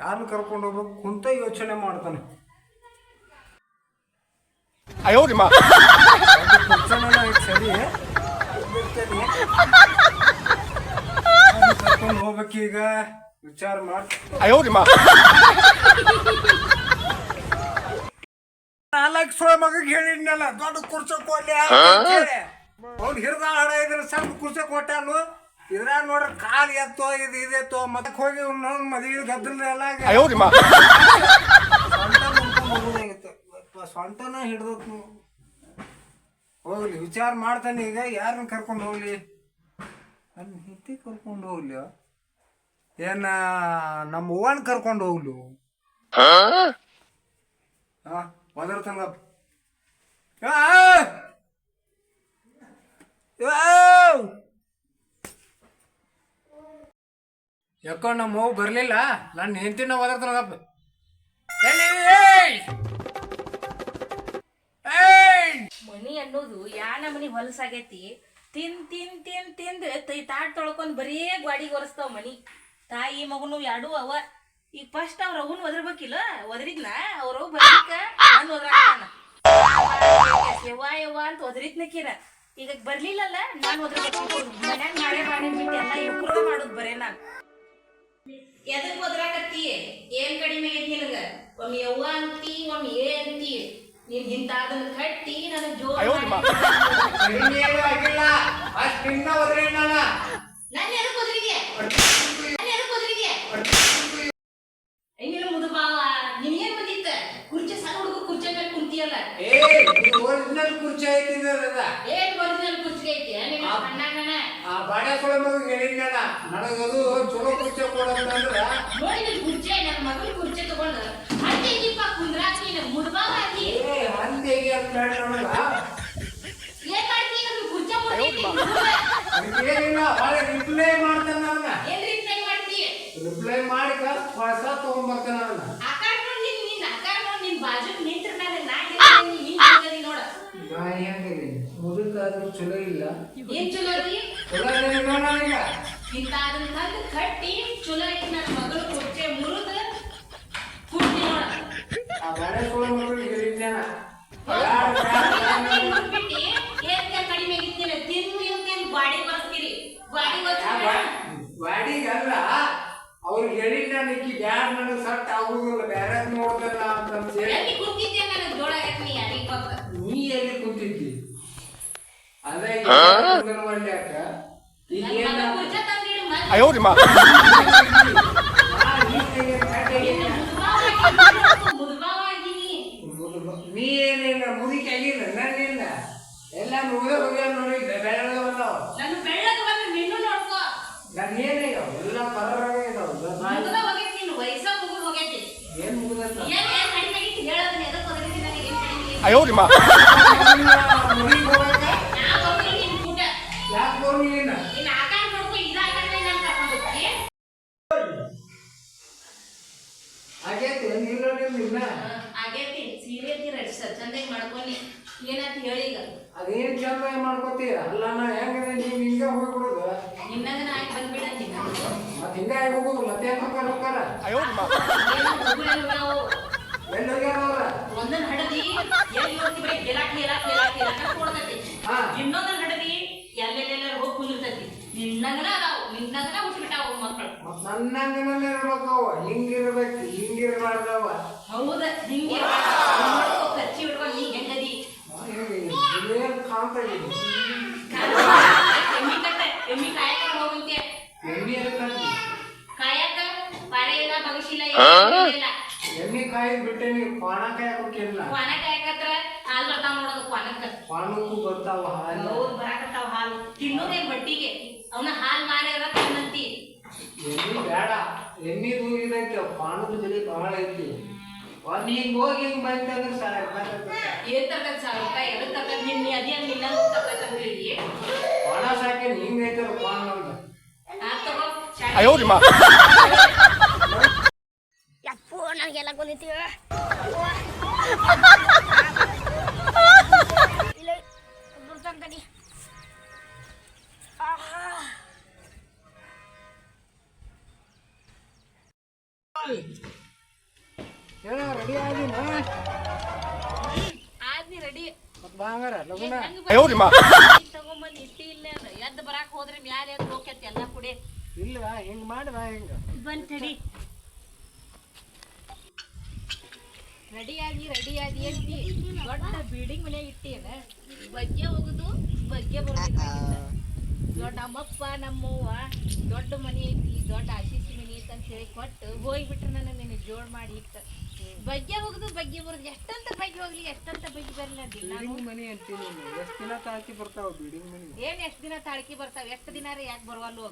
ಯಾರನ್ನು ಕರ್ಕೊಂಡು ಹೋಗ್ಬೇಕು ಕುಂತ ಯೋಚನೆ ಮಾಡ್ತಾನೆ. ಅಯ್ಯೋ ಸರಿ ಕರ್ಕೊಂಡು ಹೋಗ್ಬೇಕೀಗ ವಿಚಾರ ಮಾಡಿ ಅಯ್ಯೋ ನಾಲ್ಕು ಸುಳ ಮಗಗೆ ಹೇಳಿದ್ನಲ್ಲ ದೊಡ್ಡ ಕುರ್ಚಕ್ಕೆ ಹೋಗ್ಲಿ ಅವ್ನು ಹಿರಿದ ಹಾಡ ಇದ್ರೆ ಸಣ್ಣ ಕುರ್ಚಕ್ಕೆ ಹೊಟ್ಟೆ ಅಲ್ವ? ಇದ್ರಾಗ ನೋಡ್ರಿ ಕಾಲ್ ಎತ್ತೋ ಇದು ಇದೆತ್ತೋ ಮತ್ತೆ ಹೋಗಿ ನೋಡಿ ಮದುವೆ ಗದ್ದಲ್ದೆಲ್ಲ ಸ್ವಂತನ ಹಿಡ್ದತ್ ಹೋಗ್ಲಿ ವಿಚಾರ ಮಾಡ್ತಾನೆ ಈಗ ಯಾರನ್ನ ಕರ್ಕೊಂಡು ಹೋಗ್ಲಿ? ನನ್ನ ಹಿಂತಿ ಕರ್ಕೊಂಡು ಹೋಗ್ಲಿ. ಏನ ನಮ್ಮ ಅವ್ವನ ಕರ್ಕೊಂಡು ಹೋಗ್ಲು. ಹಾ? ಒದರ ತಂಗ ಯೋ ಯಾಕೋ ನಮ್ಮ ಹೋಗಿ ಬರ್ಲಿಲ್ಲ? ನನ್ನ ಹೆಂಡತಿನ ಒದರ್ತಾನಪ್ಪ ಮನಿ ಅನ್ನೋದು ಯಾ ಮನಿ ಹೊಲಸಾಗೈತಿ. ತಿನ್ ತಿನ್ ತಿನ್, ತಿಂದ್ ತೈ ತಾಟ್ ತೊಳ್ಕೊಂಡ್ ಬರೀ ಗ್ವಾಡಿಗೆ ಒರೆಸ್ತಾವ ಮನಿ. ತಾಯಿ, ಮಗನು ಎರಡು ಅವ. ಈಗ ಫಸ್ಟ್ ಅವ್ರ ಅವನ್ ಒದರ್ಬೇಕಿಲ್ಲ? ಒದರಿದ್ನ? ಅವ್ರವ್ ಬರ್ಲಿಕ್ಕ ನಾನು ಒದರಾಕತ್ತಾನ. ಯವ್ವ ಯವ್ವ ಅಂತ ಒದರಿದ್ನಕಿನ. ಈಗ ಬರ್ಲಿಲ್ಲಲ್ಲ, ನಾನು ಒದರ್ಬೇಕು ಮನ್ಯಾಗ ಮಾಡೇ ಮಾಡಿ ಎಲ್ಲ ಮಾಡೋದು ಬರೇ ನಾನು. ಎದಕ್ ಒದ್ರಾಕತ್ತಿ ಏನ್ ಕಡಿಮೆ ಐತಿ ನಿನಗ? ಒಮ್ಮೆ ಯವ್ವ ಅಂತಿ ಒಮ್ಮೆ ಏ ಅಂತಿ. ನೀನ್ ಹಿಂತಾದನ್ನ ಕಟ್ಟಿ ನನಗ್ ಜೋರ್ ಇನ್ನೇನು ಆಗಿಲ್ಲ. ಅಷ್ಟ್ ಇನ್ನ ಒದ್ರೆ ನಾನು. ನನ್ನ ಎದಕ್ ಒದ್ರಿಗೆ ನನ್ನ ಎದಕ್ ಒದ್ರಿಗೆ ಹೆಂಗಿಲ್ಲ ಮುದುಬಾವ ನಿನ್ಗೇನ್ ಬಂದಿತ್ತ? ಕುರ್ಚಿ ಸಣ್ಣ ಹುಡುಗ ಕುರ್ಚಿ ಮೇಲೆ ಕುಂತಿಯಲ್ಲ. ಏ ಒರಿಜಿನಲ್ ಕುರ್ಚಿ ಐತಿ ಏನ್ ಆ- ಬಾಡೆ ಕೊಳ ಮಗ ಹೇಳಿದ್ನಲ್ಲ ನನಗದು ಚಲೋ ಕುರ್ಚಿ ಕೊಡೋದಂದ್ರ ನೋಡಿ ನಿನ್ ಕುರ್ಚಿ ನನ್ನ ಮಗನ ಕುರ್ಚಿ ತಗೊಂಡು. ಹಂಗೆ ದೀಪ ಕುಂದ್ರಾಕ ನೀನು ಮುಡ್ಬಾವ ಅಂತಿ ಏ ಅಂತ ಹೇಳಿ ನನಗ ಏನ್ ಕುರ್ಚಿ ಕೊಡ್ತೀನಿ ಅದಕ್ಕೇನಿಲ್ಲ ರಿಪ್ಲೈ ಮಾಡ್ತಾನೆ ನನ್ನ ಏನ್ ರಿಪ್ಲೈ ಮಾಡ್ತಿ? ರಿಪ್ಲೈ ಮಾಡಿ ಹೊಸ ತಗೊಂಡ್ಬರ್ತಾನೆ ನನ್ನ ಆಕಾರ ನೋಡಿ ನಿನ್ ನಿನ್ ಆಕಾರ ನೋಡಿ ನಿನ್ ಬಾಜು ನಾ ಹೆಂಗಿದೆ ಮುದುಕಾದ್ರೂ ಚಲೋ ಇಲ್ಲ ಏನ್ ಚಲೋ ಐತಿ ಇಲ್ಲ ಕಟ್ಟಿ ಚಲೋ ಐತಿ ನನ್ನ ಮಗಳು ಕೊಟ್ಟೆ ಮುರಿದು ಕುಟ್ಟಿ ನೋಡ ಆ ನೀ ಏನಿಲ್ಲ ಮುದುಕಿ ಆಗಿಲ್ಲ ನಾನಿಲ್ಲ ಎಲ್ಲ ಮುಗಿದ ನೋಡಿ ಬೆಳಗ್ಗೆ ಬಂದಾವ ನನ್ನ ಏನಿಲ್ಲ ಎಲ್ಲ ಏನ್ ಮುಗಿದ ಅಯ್ಯೋ ಏನ್ ಒಂದೊಂದ್ ಹಡದಿ ಎಲ್ಲಿ ಹೋಗ್ತಿ ಬರೀ ಗೆಲಾಕ್ ಗೆಲಾಕ್ ಗೆಲಾಕ್ ಗೆಲಾಕ್ ಕೊಡ್ತೈತಿ ಹಾ. ಇನ್ನೊಂದೊಂದ್ ಹಡದಿ ಎಲ್ಲೆಲ್ಲೆಲ್ಲ ಹೋಗಿ ಕುಂದಿರ್ತೈತಿ. ನಿನ್ನಂಗನ ಅದಾವು ನಿನ್ನಂಗನ ಹುಟ್ಬಿಟ್ಟಾವು ಮಕ್ಕಳು ಮತ್ ನನ್ನಂಗನೇ ಇರ್ಬೇಕು ಅವ ಹಿಂಗಿರ್ಬೇಕು ಹಿಂಗಿರ್ಬಾರ್ದವ ಹೌದ ಹಿಂಗೆ ಕಚ್ಚಿ ಬಿಡ್ಕೊಂಡು ನೀ ಹೆಂಗದಿ. ಕಾಣ್ತಾ ಎಮ್ಮಿ ಕಟ್ಟ ಎಮ್ಮಿ ಕಾಯಕ ಹೋಗಂತೆ ಎಣ್ಣೆ ಎದಕ್ಕಂತಿ ಕಾಯಕ ಪಾರೆ ಇಲ್ಲ ಎಣ್ಣೆ ಕಾಯಿ ಬಿಟ್ಟೆ ನೀವು ಪಾಣ ಕಾಯಿ ಹಾಕೋಕಿಲ್ಲ ಕ್ವಾನ ಕಾಯಕತ್ರ ಹಾಲು ಬರ್ತಾವ ನೋಡೋದು ಕ್ವಾನಕ್ಕ ಪಾಣಕ್ಕೂ ಬರ್ತಾವ ಹಾಲು. ಹೌದು ಬರಾಕತ್ತಾವ ಹಾಲು. ತಿನ್ನೋದೇ ಬಟ್ಟಿಗೆ. ಅವನ ಹಾಲು ತಿನ್ನಂತಿ. ಎಣ್ಣೆ ಬೇಡ. ಎಮ್ಮಿ ಇದೈತಿ ಪಾಣದ ಬೆಲೆ ಬಹಳ ಐತಿ. ಒಂದ್ ಹಿಂಗ್ ಹೋಗಿ ಹಿಂಗ್ ಬಂತಂದ್ರೆ ಸಾವಿರ ರೂಪಾಯಿ ಏನ್ ತರ್ಕಂತ ಸಾವಿರ ರೂಪಾಯಿ ಎದಕ್ ತರ್ಕಂತ ನಿನ್ನ ಅದೇ ನಿನ್ನ ತರ್ಕಂತ ಹೇಳಿ. ಒಣ ಸಾಕೇನ್ ಹಿಂಗ್ ಐತಲ್ಲ ಪಾನ್ ನಮ್ದು. ಆ ತಗೋ. 哎 ಎಲ್ಲ ಕುಂದಿತ್ತೀವಿ ಇಲ್ಲ ಬರ್ತಂಕನಿ ರೆಡಿ ಆಗಿನ ರೆಡಿ ಲಗುನ ಮಾ ತಗೊಂಬಂದ್ ಇಟ್ಟಿ ಇಲ್ಲ ಎದ್ದು ಬರಾಕ್ ಹೋದ್ರೆ ಮ್ಯಾಲೆ ಎದ್ದು ಹೋಗ್ತೈತಿ ಎಲ್ಲ ಕುಡಿ. ಇಲ್ಲ ಹಿಂಗ್ ಮಾಡಿದ ಹಿಂಗ? ರೆಡಿಯಾಗಿ ರೆಡಿಯಾಗಿ ಅಂತಿ. ದೊಡ್ಡ ಬಿಲ್ಡಿಂಗ್ ಮನೆ ಇಟ್ಟಿಯಲ್ಲ ಬಗ್ಗೆ ಹೋಗುದು ಬಗ್ಗೆ ಬರೋದು ದೊಡ್ಡ ನಮ್ಮಪ್ಪ ನಮ್ಮವ್ವ ದೊಡ್ಡ ಮನೆ ಐತಿ ದೊಡ್ಡ ಆಶೀಸಿ ಮನೆ ಐತಿ ಅಂತ ಹೇಳಿ ಕೊಟ್ಟು ಹೋಗ್ಬಿಟ್ರೆ ನನ್ನ ನಿನ್ನ ಜೋಡ್ ಮಾಡಿ ಇಟ್ಟ. ಬಗ್ಗೆ ಹೋಗುದು ಬಗ್ಗೆ ಬರುದು. ಎಷ್ಟಂತ ಬಗ್ಗೆ ಹೋಗ್ಲಿ ಎಷ್ಟಂತ ಬಗ್ಗೆ ಬರ್ಲಿ ದಿನ ಬಿಲ್ಡಿಂಗ್ ಮನಿ ಅಂತೀನಿ ಎಷ್ಟು ದಿನ ತಾಳ್ಕಿ ಬರ್ತಾವ ಬಿಲ್ಡಿಂಗ್ ಮನಿ? ಏನ್ ಎಷ್ಟ್ ದಿನ ತಾಳ್ಕಿ ಬರ್ತಾವ? ಎಷ್ಟ್ ದಿನ ರೀ ಯಾಕೆ ಬರುವಲ್ಲೂ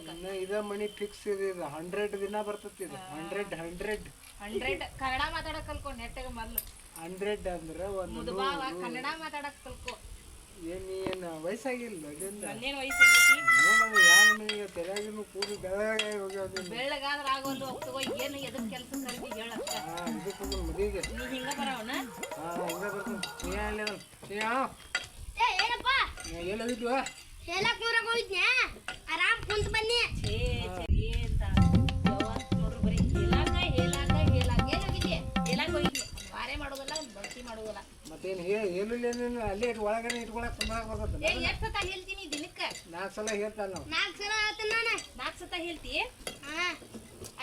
ಇದ ಮನಿ ಫಿಕ್ಸ್ ಇದೆ ಇದು ಹಂಡ್ರೆಡ್ ದಿನ ಬರ್ತೈತಿ ಇದು. ಹಂಡ್ರೆಡ್ ಹಂಡ್ರೆಡ್ ಹಂಡ್ರೆಡ್ ಕನ್ನಡ ಮಾತಾಡಕ್ ಕಲ್ಕೊ ನೆಟ್ಟಗೆ ಮೊದ್ಲು. ಹಂಡ್ರೆಡ್ ಅಂದ್ರೆ ಒಂದು ಮುದುಬಾವ ಕನ್ನಡ ಮಾತಾಡಕ್ ಕಲ್ಕೊ. ಏನ್ ಏನ್ ವಯಸ್ಸಾಗಿಲ್ಲ ನನ್ನೇನ್ ವಯಸ್ಸಾಗೈತಿ ಕೂಡಿ ಬೆಳಗಾಗಿ ಹೋಗ್ಯಾವ ಬೆಳ್ಳಗಾದ್ರ ಹೋಗ್ತಗೋ ಏನು ಎದಕ್ ಕೆಲ್ಸ ಕರ್ದಿ ಹೇಳಕ್ಕ ಹಾ ಇದಕ್ಕೆ ಹೋಗೋಣ ಮದುವೆಗೆ ನೀ ಹಿಂಗ ಬರವನ ಹಾ ಬರ್ತೀನಿ. ಏನಪ್ಪ? ಹೇಳಕ್ ಹೋಗಿದ್ನ್ಯಾ? ನಿನ್ನ ಅಲ್ಲೇ ಇಟ್ಟು ಒಳಗಡೆ ಇಟ್ಕೊಳಕ್ ಕುಂದ್ರಾಗ ಬರ್ತದೆ ಎಷ್ಟು ಹೇಳ್ತೀನಿ ದಿನಕ್ಕೆ ನಾಲ್ಕು ಸಲ ಹೇಳ್ತಾನ ನಾಲ್ಕು ಸಲ ಆತ ನಾನು? ನಾಲ್ಕು ಸತ ಹೇಳ್ತಿ? ಹಾಂ.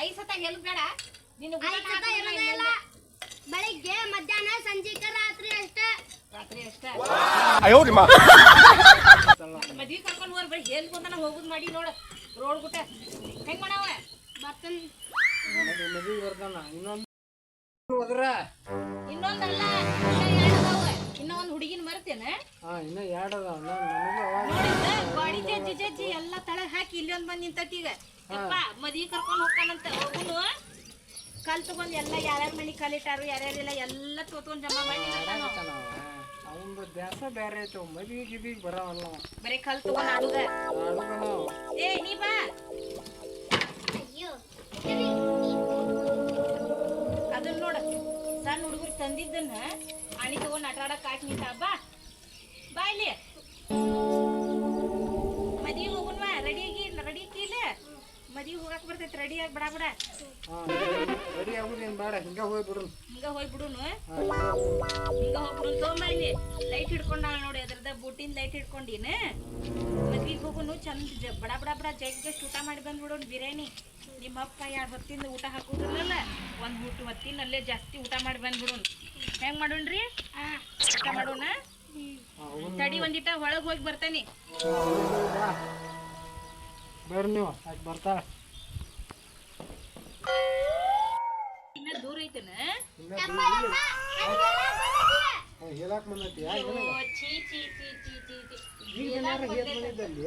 ಐದು ಸತ ಹೇಳ್ಬೇಡ. ನಿನ್ನ ಐದ್ ಸತ ಇರೋದೇ ಬೆಳಿಗ್ಗೆ ಮಧ್ಯಾಹ್ನ ಸಂಜೆ ರಾತ್ರಿ ಅಷ್ಟೇ. ರಾತ್ರಿ ಅಷ್ಟೇ. ಮದ್ವಿ ಕರ್ಕೊಂಡು ಹೋರ್ ಬರೀ ಹೇಳ್ಕೊಂತ ನಾ ಹೋಗುದು ಮಾಡಿ ನೋಡ. ರೋಡ್ ಗುಟ್ಟ. ಹೆಂಗ್ ಮಾಡವ? ಬರ್ತನ್. ಮದುವೆ ಬರ್ತಾನ. ಇನ್ನೊಂದು ಹೋದ್ರ? ಇನ್ನೊಂದಲ್ಲ. ಹಾ ಇನ್ನ ಎರಡು ಅದಾವ ನನಗೂ ಅವಾಗ ನೋಡಿದ್ದ ಗಾಡಿ ಜಜ್ಜಿ ಜಜ್ಜಿ ಎಲ್ಲ ತಳಗ್ ಹಾಕಿ ಇಲ್ಲಿ ಒಂದ್ ಬಂದ್ ನಿಂತೈತಿ ಈಗ ಯಪ್ಪ ಮದ್ವಿ ಕರ್ಕೊಂಡ್ ಹೋಗ್ತಾನಂತ ಹೋಗುನು. ಕಲ್ ತಗೊಂಡ್ ಎಲ್ಲ ಯಾರ್ಯಾರ ಮನಿ ಕಲಿಟಾರು ಯಾರ್ಯಾರಿಲ್ಲ ಎಲ್ಲ ತೋತ್ಕೊಂಡ್ ಜಮಾ ಮಾಡಿ. ಅವಂದು ದ್ಯಾಸ ಬೇರೆ ಐತೆ ಮದುವೆ ಗಿದಿಗೆ ಬರವಲ್ಲ ಅವ. ಬರೀ ಕಲ್ ತಗೊಂಡ್ ಆಡುದ ಆಡುಗನ ಅವ. ಏ ನೀ ಬಾ. ಅಯ್ಯೋ ಅದನ್ನ ನೋಡ ಸಣ್ಣ ಹುಡುಗರು ತಂದಿದ್ದನ್ನ ಅಣಿ ತಗೊಂಡ್ ಆಟ ಆಡಕ್ ಹಾಕಿ ನಿಂತ ಬಾ ಬಾ. ಇಲ್ಲಿ. ಮದ್ವಿ ಹೋಗುನ್ವಾ ರೆಡಿ ಆಗಿ ರೆಡಿ ಇಲ್ಲ. ಮದ್ವಿ ಹೋಗಕ್ ಬರ್ತೈತಿ ರೆಡಿ ಆಗಿ ಬಡ ಬಡ. ರೆಡಿ ಆಗುದೇನು ಬೇಡ ಹಿಂಗ ಹೋಗಿ ಬಿಡು ಹಿಂಗ ಹೋಗ್ಬಿಡುನು ಹಿಂಗ ಹೋಗ್ಬಿಡು ತಗೊಂಬ ಇಲ್ಲಿ. ಲೈಟ್ ಹಿಡ್ಕೊಂಡ ನೋಡಿ ಅದ್ರದ ಬುಟ್ಟಿನ ಲೈಟ್ ಹಿಡ್ಕೊಂಡಿನ. ಮದ್ವಿಗೆ ಹೋಗುನು ಚಂದ ಜ- ಬಡ ಬಡ ಬಡ ಜಗ್ಗಷ್ಟು ಊಟ ಮಾಡಿ ಬಂದ್ಬಿಡೋನು ಬಿರಿಯಾನಿ. ನಿಮ್ಮ ಅಪ್ಪ ಎರಡು ಹೊತ್ತಿಂದ ಊಟ ಹಾಕೋದಿಲ್ಲಲ್ಲ ಒಂದು ಊಟ ಹೊತ್ತಿನ ಅಲ್ಲೇ ಜಾಸ್ತಿ ಊಟ ಮಾಡಿ ಬಂದ್ಬಿಡೋನು. ಹೆಂಗ್ ಮಾಡೋಣ್ರಿ? ಊಟ ಮಾಡೋಣ? ತಡಿ ಒಂದಿಟ ಒಳಗ್ ಹೋಗಿ ಬರ್ತೇನಿ. ಬರ್ರಿ ನೀವು ಆಯ್ತು ಬರ್ತಾಳ ಇನ್ನ ದೂರ ಐತನ? ಇನ್ನ ಹೇಳಕ್ ಬಂದೈತಿ ಯಾಕೆ ಓ, ಛೀ ಛೀ ಛೀ ಛೀ ಛೀ ಛೀ. ಈಗ ಏನಾರ ಹೇಗ್ ಬಂದಿದ್ದಲ್ಲಿ?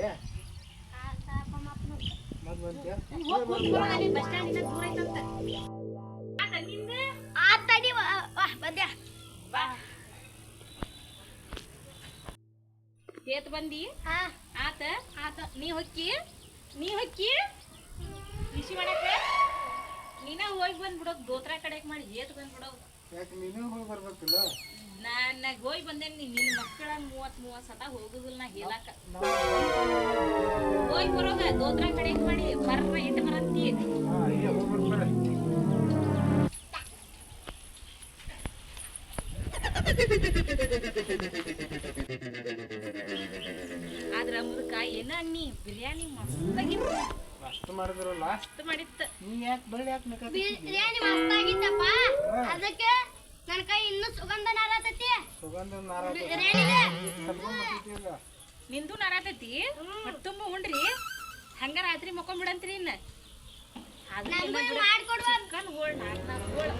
ಮತ್ ಬಂತ್ಯಾ ಹೋಗ್ ಹೋಗ್ ಬರೋಣ, ಅಲ್ಲಿ ಬಸ್ ಸ್ಟ್ಯಾಂಡ್ ಇಂದ ದೂರ ಐತಂತ. ಆತ ನಿಂದ? ಆ ತಡಿ ವಾ ವಾ, ಬಂದ್ಯಾ? ಬಾ. ಏತ್ ಬಂದಿ? ಆತ ಆತ ನೀ ಹೊಕ್ಕಿ? ನೀ ಹೊಕ್ಕಿ? ಕೃಷಿ ಮಾಡಕ? ನೀನ ಹೋಗಿ ಬಂದ್ಬಿಡೋದು ದೋತ್ರ ಕಡೆಗೆ ಮಾಡಿ ಏತ್ ಬಂದ್ಬಿಡೋದು ಯಾಕೆ ನೀನು ಹೋಗಿ ಬರ್ಬೇಕಿಲ್ಲ? ನಾನು ಹೋಗಿ ಬಂದೇನಿ ನೀ ನಿನ್ನ ಮಕ್ಕಳ ಮೂವತ್ ಮೂವತ್ ಸತ ಹೋಗುದಿಲ್ಲ ನಾ ಹೇಳಕ್ಕ ಹೋಗಿ ಬರೋದ ದೋತ್ರ ಕಡೆಗೆ ಮಾಡಿ ಬರ್ರ ಇಟ್ಟು ಬರಂತಿ ನೀ ಯಾಕೆ ಬಳ್ಳಿ ಯಾಕೆ ಬೇಕಾದ ಬಿರಿಯಾನಿ ಮಸ್ತಾಗಿತ್ತಪ್ಪ ಅದಕ್ಕೆ ನನ್ನ ಕೈ ಇನ್ನೂ ಸುಗಂಧ ನಾರತೈತಿ. ಸುಗಂಧ ಬಿರಿಯಾನಿಗೆ ನಿಂದು ನಾರಾತೈತಿ ತುಂಬ ಉಂಡ್ರಿ. ಹಂಗ ರಾತ್ರಿ ಮಕ್ಕೊಂಡ್ಬಿಡಂತ್ರಿ ಇನ್ನ. ಚಿಕನ್ ಹೋಳ್ ನಾಲ್ಕು ಹೋಳ್.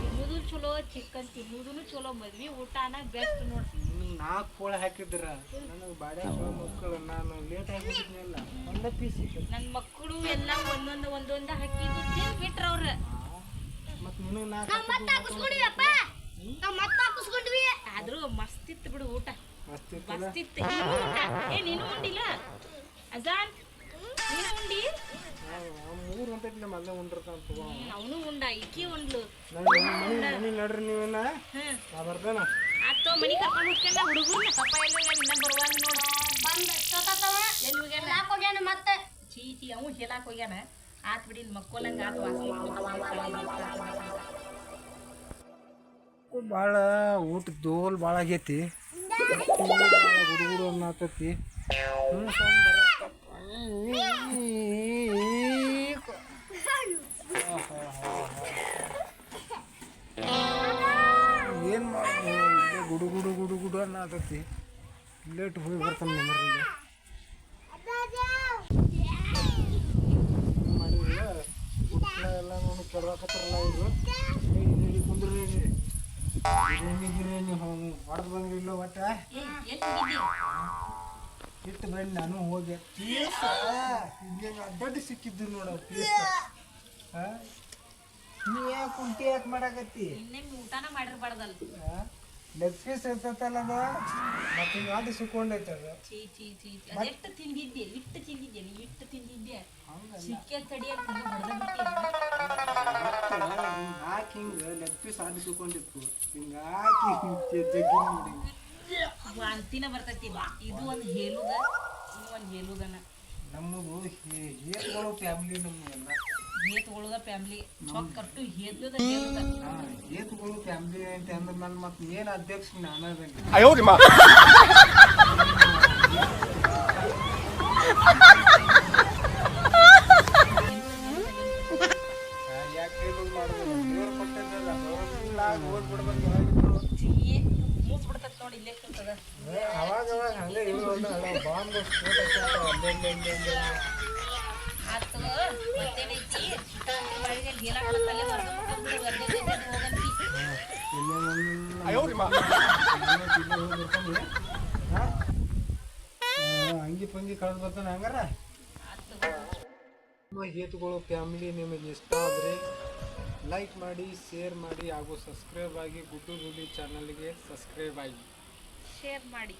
ತಿನ್ನುದು ಚಲೋ ಚಿಕನ್ ತಿನ್ನುದು ಚಲೋ ಮದ್ವಿ ಊಟನ ಬೆಸ್ಟ್ ನೋಡ್ರಿ. ನಾಲ್ಕು ಕೋಳಿ ಹಾಕಿದ್ರ ನನಗೆ ಬಾಡ ಮಕ್ಕಳು ನಾನು ಲೇಟ್ ಆಗಿದ್ದಿಲ್ಲ ಒಂದ ಪೀಸ್ ನನ್ನ ಮಕ್ಕಳು ಎಲ್ಲ ಒಂದೊಂದು ಒಂದೊಂದು ಹಾಕಿದ್ದು ತಿಂದ್ ಬಿಟ್ರ ಅವ್ರ ನೀನು ನಾಲ್ಕು ನಾವ್ ಮತ್ತೆ ಹಾಕಿಸ್ಕೊಂಡ್ವಿ ಅಪ್ಪ. ನಾವ್ ಮತ್ತೆ ಹಾಕಿಸ್ಕೊಂಡ್ವಿ. ಆದ್ರೂ ಮಸ್ತ್ ಇತ್ತು ಬಿಡು ಊಟ. ಮಸ್ತಿತ್ತು ಮಸ್ತಿತ್ತು ಮಸ್ತ್ ಇತ್ತು. ಏ ನೀನು ಉಂಡಿಲ್ಲ? ಅಜಾನ್ ನೀನು ಉಂಡಿ? ಮೂರು ಹೊಂಟೈತಿ ನಮ್ಮ ಅಲ್ಲೇ ಉಂಡಿರ್ತಾನ ತಗೋ. ಅವನು ಉಂಡ ಇಕ್ಕಿ ಉಂಡ್ಲು. ನಡ್ರಿ ನೀವನ್ನ ಹ್ಮ್. ಬರ್ತಾನ? ಆತೋ ಮನಿ ಕರ್ಕೊಂಡು ಹುಡ್ಕೊಂಡ ಹುಡುಗರ್ನ ಪಪ್ಪ ಎಲ್ಲ ನಿನ್ನ ಬರುವಾಗ ನೋಡು. ಬಂದ ಎಷ್ಟೊತ್ತವ ಎಲ್ಲಿ ಹೋಗ್ಯಾನ? ಹೇಳಾಕ್ ಹೋಗ್ಯಾನ ಮತ್ತೆ? ಚೀ ಚೀ ಅವ್ ಹೇಳಾಕ್ ಹೋಗ್ಯಾನ. ಆತ್ ಬಿಡಿ ಮಕ್ಕೋಲಂಗ ಆತ್ ವಾಸನೆ. ಭಾಳ ಊಟ ದೋಲ್ ಭಾಳ ಆಗೈತಿ. ಹುಡುಗರು ಅನ್ನತತಿ ಏನು ಮಾಡೋದು ಇಲ್ಲೇ ಗುಡು ಗುಡು ಗುಡು ಅನ್ನ ಆತತಿ ಲೇಟ್ ಹೋಗಿ ಬರ್ತಾನೆ ಮನೆಯಲ್ಲಿ ಮಾಡಿಲ್ಲ ಊಟ ಎಲ್ಲ ನೋಡಿ ಕೆಡವಾಕತ್ತಾರಲ್ಲ ಇವರು ಇಲ್ಲಿ ಕುಂದ್ರಿ ನೀವು ಹೊಡೆದು ಬಂದ್ರಿಲ್ಲ ಒಟ್ಟ? ಇಟ್ಟು ಬಂದು ನಾನು ಹೋಗಿ. ಪೀಸ ಹಿಂಗೆ ಅಡ್ಡಡ್ಡಿ ಸಿಕ್ಕಿದ್ದು ನೋಡ ಪೀಸ. ನೀ ಯಾಕೆ ಕುಂಟಿ ಯಾಕೆ ಮಾಡಾಕತ್ತಿ? ಇನ್ನೇನು ಊಟನ ಮಾಡಿರ್ಬಾರ್ದಲ್ಲ. ಲೆಗ್ ಪೀಸ್ ಇರ್ತೈತಲ್ಲ ಅದು? ಮತ್ತೆ ಹಿಂಗೆ ಅಡ್ಡು ಸಿಕ್ಕೊಂಡೈತೆ ಅದು ಚೀ ಚೀ ಚೀ ಚೀ ಅದೆಷ್ಟು ತಿಂದಿದ್ದೆ ಇಟ್ಟು ತಿಂದಿದ್ದೆ ನೀ ಇಟ್ಟು ತಿಂದಿದ್ದೆ. ಸಿಕ್ಕ ಬಿಟ್ಟು ಹಿಂಗೆ ಹಾಕಿ ಹಿಂಗೆ ಲೆಗ್ ಪೀಸ್ ಅಡ್ಡು ಸಿಕ್ಕೊಂಡಿತ್ತು. ಹಿಂಗೆ ಹಾಕಿ ಜಗ್ಗಿ ನೋಡಿ. ವಾಂತಿನ ಬರ್ತೈತಿ ಬಾ. ಇದು ಒಂದು ಹೇಳುದ ಇದು ಒಂದು ಹೇಳುದನ. ನಮ್ಮದು ಹೇತ್ಗಳು ಫ್ಯಾಮಿಲಿ ನಮ್ಮೆಲ್ಲ ಹೇತ್ ಫ್ಯಾಮಿಲಿ ಚೊಕ್ಕಟ್ಟು ಹೇದ್ಲದ ಹೇಳುದ ಫ್ಯಾಮಿಲಿ ಅಂತ ಅಂದ್ರ ನನ್ನ ಮತ್ತೆ ಏನು ಅಧ್ಯಕ್ಷ ನಾನದಂಗೆ ಅಂಗಿ ಪಂಗಿ ಕಳೆದು ಬರ್ತಾನೆ ಹಂಗಾರ. ನಿಮ್ಮ ಹೇತುಗಳು ಫ್ಯಾಮಿಲಿ ನಿಮಗೆ ಇಷ್ಟ ಆದರೆ ಲೈಕ್ ಮಾಡಿ ಶೇರ್ ಮಾಡಿ ಹಾಗೂ ಸಬ್ಸ್ಕ್ರೈಬ್ ಆಗಿ ಗುಡ್ಡು ಗುಡಿ ಚಾನಲ್ಗೆ ಸಬ್ಸ್ಕ್ರೈಬ್ ಆಗಿ. ಶೇರ್ ಮಾಡಿ.